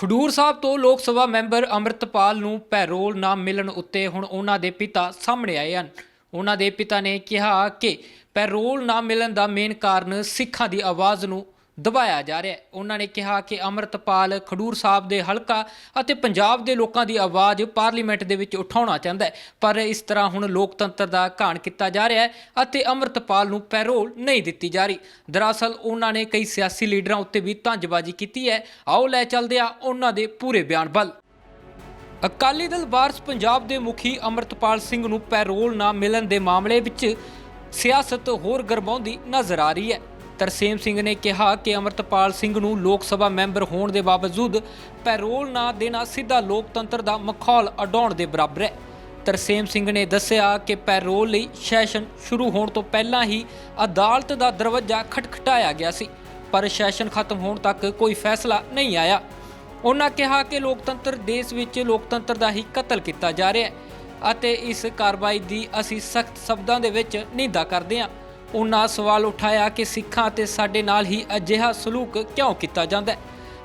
ਖਡੂਰ ਸਾਹਿਬ ਤੋਂ ਲੋਕ ਸਭਾ ਮੈਂਬਰ ਅੰਮ੍ਰਿਤਪਾਲ ਨੂੰ ਪੈਰੋਲ ਨਾ ਮਿਲਣ ਉੱਤੇ ਹੁਣ ਉਹਨਾਂ ਦੇ ਪਿਤਾ ਸਾਹਮਣੇ ਆਏ ਹਨ। ਉਹਨਾਂ ਦੇ ਪਿਤਾ ਨੇ ਕਿਹਾ ਕਿ ਪੈਰੋਲ ਨਾ ਮਿਲਣ ਦਾ ਮੇਨ ਕਾਰਨ ਸਿੱਖਾਂ ਦੀ ਆਵਾਜ਼ ਨੂੰ ਦਬਾਇਆ ਜਾ ਰਿਹਾ ਹੈ। ਉਹਨਾਂ ਨੇ ਕਿਹਾ ਕਿ ਅੰਮ੍ਰਿਤਪਾਲ ਖਡੂਰ ਸਾਹਿਬ ਦੇ ਹਲਕਾ ਅਤੇ ਪੰਜਾਬ ਦੇ ਲੋਕਾਂ ਦੀ ਆਵਾਜ਼ ਪਾਰਲੀਮੈਂਟ ਦੇ ਵਿੱਚ ਉਠਾਉਣਾ ਚਾਹੁੰਦਾ ਹੈ। ਪਰ ਇਸ ਤਰ੍ਹਾਂ ਹੁਣ ਲੋਕਤੰਤਰ ਦਾ ਘਾਣ ਕੀਤਾ ਜਾ ਰਿਹਾ ਹੈ ਅਤੇ ਅੰਮ੍ਰਿਤਪਾਲ ਨੂੰ ਪੈਰੋਲ ਨਹੀਂ ਦਿੱਤੀ ਜਾ ਰਹੀ। ਦਰਅਸਲ ਉਹਨਾਂ ਨੇ ਕਈ ਸਿਆਸੀ ਲੀਡਰਾਂ ਉੱਤੇ ਵੀ ਤੰਜਬਾਜ਼ੀ ਕੀਤੀ ਹੈ। ਆਓ ਲੈ ਚੱਲਦੇ ਆ ਉਹਨਾਂ ਦੇ ਪੂਰੇ ਬਿਆਨ ਵੱਲ। ਅਕਾਲੀ ਦਲ ਵਾਰਸ ਪੰਜਾਬ ਦੇ ਮੁਖੀ ਅੰਮ੍ਰਿਤਪਾਲ ਸਿੰਘ ਨੂੰ ਪੈਰੋਲ ਨਾ ਮਿਲਣ ਦੇ ਮਾਮਲੇ ਵਿੱਚ ਸਿਆਸਤ ਹੋਰ ਗਰਮਾਉਂਦੀ ਨਜ਼ਰ ਆ ਰਹੀ ਹੈ। ਤਰਸੇਮ ਸਿੰਘ ਨੇ ਕਿਹਾ ਕਿ ਅੰਮ੍ਰਿਤਪਾਲ ਸਿੰਘ ਨੂੰ ਲੋਕ ਸਭਾ ਮੈਂਬਰ ਹੋਣ ਦੇ ਬਾਵਜੂਦ ਪੈਰੋਲ ਨਾ ਦੇਣਾ ਸਿੱਧਾ ਲੋਕਤੰਤਰ ਦਾ ਮਖੌਲ ਅਡਾਉਣ ਦੇ ਬਰਾਬਰ ਹੈ। ਤਰਸੇਮ ਸਿੰਘ ਨੇ ਦੱਸਿਆ ਕਿ ਪੈਰੋਲ ਲਈ ਸੈਸ਼ਨ ਸ਼ੁਰੂ ਹੋਣ ਤੋਂ ਪਹਿਲਾਂ ਹੀ ਅਦਾਲਤ ਦਾ ਦਰਵਾਜ਼ਾ ਖਟਖਟਾਇਆ ਗਿਆ ਸੀ, ਪਰ ਸੈਸ਼ਨ ਖਤਮ ਹੋਣ ਤੱਕ ਕੋਈ ਫੈਸਲਾ ਨਹੀਂ ਆਇਆ। ਉਹਨਾਂ ਕਿਹਾ ਕਿ ਲੋਕਤੰਤਰ ਦੇਸ਼ ਵਿੱਚ ਲੋਕਤੰਤਰ ਦਾ ਹੀ ਕਤਲ ਕੀਤਾ ਜਾ ਰਿਹਾ ਹੈ ਅਤੇ ਇਸ ਕਾਰਵਾਈ ਦੀ ਅਸੀਂ ਸਖਤ ਸ਼ਬਦਾਂ ਦੇ ਵਿੱਚ ਨਿੰਦਾ ਕਰਦੇ ਹਾਂ। ਉਹਨਾਂ ਸਵਾਲ ਉਠਾਇਆ ਕਿ ਸਿੱਖਾਂ ਅਤੇ ਸਾਡੇ ਨਾਲ ਹੀ ਅਜਿਹਾ ਸਲੂਕ ਕਿਉਂ ਕੀਤਾ ਜਾਂਦਾ ਹੈ?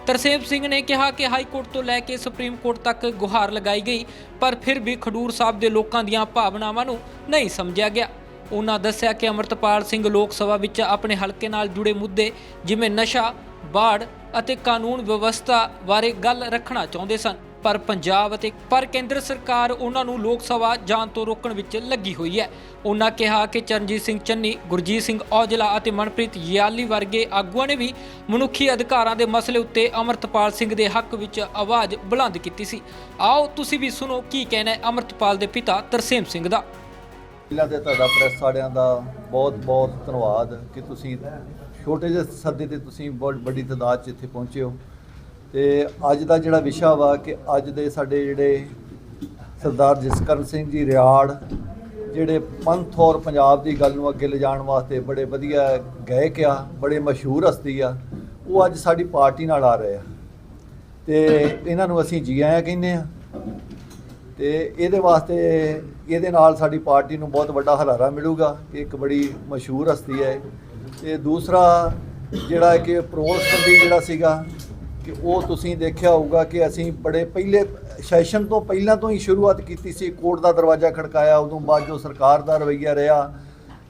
ਤਰਸੇਮ ਸਿੰਘ ਨੇ ਕਿਹਾ ਕਿ ਹਾਈ ਕੋਰਟ ਤੋਂ ਲੈ ਕੇ ਸੁਪਰੀਮ ਕੋਰਟ ਤੱਕ ਗੁਹਾਰ ਲਗਾਈ ਗਈ, ਪਰ ਫਿਰ ਵੀ ਖਡੂਰ ਸਾਹਿਬ ਦੇ ਲੋਕਾਂ ਦੀਆਂ ਭਾਵਨਾਵਾਂ ਨੂੰ ਨਹੀਂ ਸਮਝਿਆ ਗਿਆ। ਉਹਨਾਂ ਦੱਸਿਆ ਕਿ ਅਮਰਤਪਾਲ ਸਿੰਘ ਲੋਕ ਸਭਾ ਵਿੱਚ ਆਪਣੇ ਹਲਕੇ ਨਾਲ ਜੁੜੇ ਮੁੱਦੇ ਜਿਵੇਂ ਨਸ਼ਾ, ਬਾੜ ਅਤੇ ਕਾਨੂੰਨ ਵਿਵਸਥਾ ਬਾਰੇ ਗੱਲ ਰੱਖਣਾ ਚਾਹੁੰਦੇ ਸਨ। ਪਰ ਪੰਜਾਬ ਅਤੇ ਪਰ ਕੇਂਦਰ ਸਰਕਾਰ ਉਹਨਾਂ ਨੂੰ ਲੋਕ ਸਭਾ ਜਾਣ ਤੋਂ ਰੋਕਣ ਵਿੱਚ ਲੱਗੀ ਹੋਈ ਹੈ। ਉਹਨਾਂ ਕਿਹਾ ਕਿ ਚਰਨਜੀਤ ਸਿੰਘ ਚੰਨੀ, ਗੁਰਜੀਤ ਸਿੰਘ ਔਜਲਾ ਅਤੇ ਮਨਪ੍ਰੀਤ ਯਾਲੀ ਵਰਗੇ ਆਗੂਆਂ ਨੇ ਵੀ ਮਨੁੱਖੀ ਅਧਿਕਾਰਾਂ ਦੇ ਮਸਲੇ ਉੱਤੇ ਅਮਰਤਪਾਲ ਸਿੰਘ ਦੇ ਹੱਕ ਵਿੱਚ ਆਵਾਜ਼ ਬੁਲੰਦ ਕੀਤੀ ਸੀ। ਆਓ ਤੁਸੀਂ ਵੀ ਸੁਣੋ ਕੀ ਕਹਿਣਾ ਹੈ ਅਮਰਤਪਾਲ ਦੇ ਪਿਤਾ ਤਰਸੇਮ ਸਿੰਘ ਦਾ। ਪਹਿਲਾਂ ਤੇ ਤੁਹਾਡਾ ਪ੍ਰੈਸ ਵਾਲਿਆਂ ਦਾ ਬਹੁਤ ਬਹੁਤ ਧੰਨਵਾਦ ਕਿ ਤੁਸੀਂ ਛੋਟੇ ਜਿਹੇ ਸੱਦੇ ਤੇ ਤੁਸੀਂ ਬਹੁਤ ਵੱਡੀ ਤਾਦਾਦ 'ਚ ਇੱਥੇ ਪਹੁੰਚੇ ਹੋ। ਤੇ ਅੱਜ ਦਾ ਜਿਹੜਾ ਵਿਸ਼ਾ ਵਾ ਕਿ ਅੱਜ ਦੇ ਸਾਡੇ ਜਿਹੜੇ ਸਰਦਾਰ ਜਸਕਰਨ ਸਿੰਘ ਜੀ ਰਿਆੜ, ਜਿਹੜੇ ਪੰਥ ਔਰ ਪੰਜਾਬ ਦੀ ਗੱਲ ਨੂੰ ਅੱਗੇ ਲਿਜਾਣ ਵਾਸਤੇ ਬੜੇ ਵਧੀਆ ਗਾਇਕ ਆ, ਬੜੇ ਮਸ਼ਹੂਰ ਹਸਤੀ ਆ, ਉਹ ਅੱਜ ਸਾਡੀ ਪਾਰਟੀ ਨਾਲ ਆ ਰਹੇ ਆ। ਤੇ ਇਹਨਾਂ ਨੂੰ ਅਸੀਂ ਜੀ ਆਇਆਂ ਕਹਿੰਦੇ ਆ। ਤੇ ਇਹਦੇ ਵਾਸਤੇ ਇਹਦੇ ਨਾਲ ਸਾਡੀ ਪਾਰਟੀ ਨੂੰ ਬਹੁਤ ਵੱਡਾ ਹਲਾਰਾ ਮਿਲੂਗਾ ਕਿ ਇੱਕ ਬੜੀ ਮਸ਼ਹੂਰ ਹਸਤੀ ਹੈ। ਤੇ ਦੂਸਰਾ ਜਿਹੜਾ ਕਿ ਪ੍ਰੋਲ ਸੰਬੰਧੀ ਜਿਹੜਾ ਸੀਗਾ ਕਿ ਉਹ ਤੁਸੀਂ ਦੇਖਿਆ ਹੋਊਗਾ ਕਿ ਅਸੀਂ ਬੜੇ ਪਹਿਲੇ ਸੈਸ਼ਨ ਤੋਂ ਪਹਿਲਾਂ ਤੋਂ ਹੀ ਸ਼ੁਰੂਆਤ ਕੀਤੀ ਸੀ, ਕੋਰਟ ਦਾ ਦਰਵਾਜ਼ਾ ਖੜਕਾਇਆ, ਉਦੋਂ ਬਾਅਦ ਜੋ ਸਰਕਾਰ ਦਾ ਰਵੱਈਆ ਰਿਹਾ,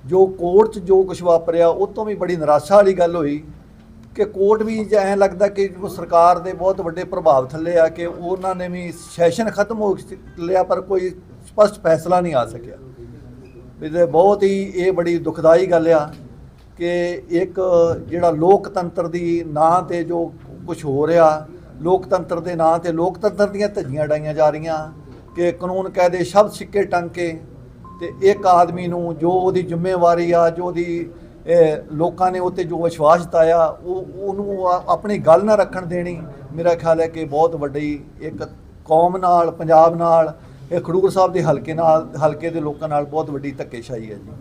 ਜੋ ਕੋਰਟ 'ਚ ਜੋ ਕੁਝ ਵਾਪਰਿਆ, ਉਹ ਤੋਂ ਵੀ ਬੜੀ ਨਿਰਾਸ਼ਾ ਵਾਲੀ ਗੱਲ ਹੋਈ ਕਿ ਕੋਰਟ ਵੀ ਜੇ ਐਂ ਲੱਗਦਾ ਕਿ ਸਰਕਾਰ ਦੇ ਬਹੁਤ ਵੱਡੇ ਪ੍ਰਭਾਵ ਥੱਲੇ ਆ ਕਿ ਉਹਨਾਂ ਨੇ ਵੀ ਸੈਸ਼ਨ ਖਤਮ ਹੋ ਲਿਆ, ਪਰ ਕੋਈ ਸਪਸ਼ਟ ਫੈਸਲਾ ਨਹੀਂ ਆ ਸਕਿਆ। ਵੀ ਬਹੁਤ ਹੀ ਇਹ ਬੜੀ ਦੁਖਦਾਈ ਗੱਲ ਆ ਕਿ ਇੱਕ ਜਿਹੜਾ ਲੋਕਤੰਤਰ ਦੀ ਨਾਂ ਤੇ ਜੋ ਕੁਝ ਹੋ ਰਿਹਾ। ਲੋਕਤੰਤਰ ਦੇ ਨਾਂ ਤੇ ਲੋਕਤੰਤਰ ਦੀਆਂ ਧੱਜੀਆਂ ਡਾਈਆਂ ਜਾ ਰਹੀਆਂ ਕਿ ਕਾਨੂੰਨ ਕਾਇਦੇ ਸ਼ਬਦ ਸਿੱਕੇ ਟੰਗ ਕੇ ਤੇ ਇੱਕ ਆਦਮੀ ਨੂੰ ਜੋ ਉਹਦੀ ਜ਼ਿੰਮੇਵਾਰੀ ਆ, ਜੋ ਉਹਦੀ ਲੋਕਾਂ ਨੇ ਉੱਤੇ ਜੋ ਵਿਸ਼ਵਾਸ ਜਤਾਇਆ, ਉਹ, ਉਹਨੂੰ ਆ- ਆਪਣੀ ਗੱਲ ਨਾ ਰੱਖਣ ਦੇਣੀ ਮੇਰਾ ਖਿਆਲ ਹੈ ਕਿ ਬਹੁਤ ਵੱਡੀ ਇੱਕ ਕੌਮ ਨਾਲ, ਪੰਜਾਬ ਨਾਲ, ਇਹ ਖਡੂਰ ਸਾਹਿਬ ਦੇ ਹਲਕੇ ਨਾਲ, ਹਲਕੇ ਦੇ ਲੋਕਾਂ ਨਾਲ ਬਹੁਤ ਵੱਡੀ ਧੱਕੇਸ਼ਾਹੀ ਹੈ ਜੀ।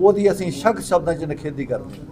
ਉਹਦੀ ਅਸੀਂ ਸ਼ੱਕ ਸ਼ਬਦਾਂ 'ਚ ਨਿਖੇਧੀ ਕਰਦੇ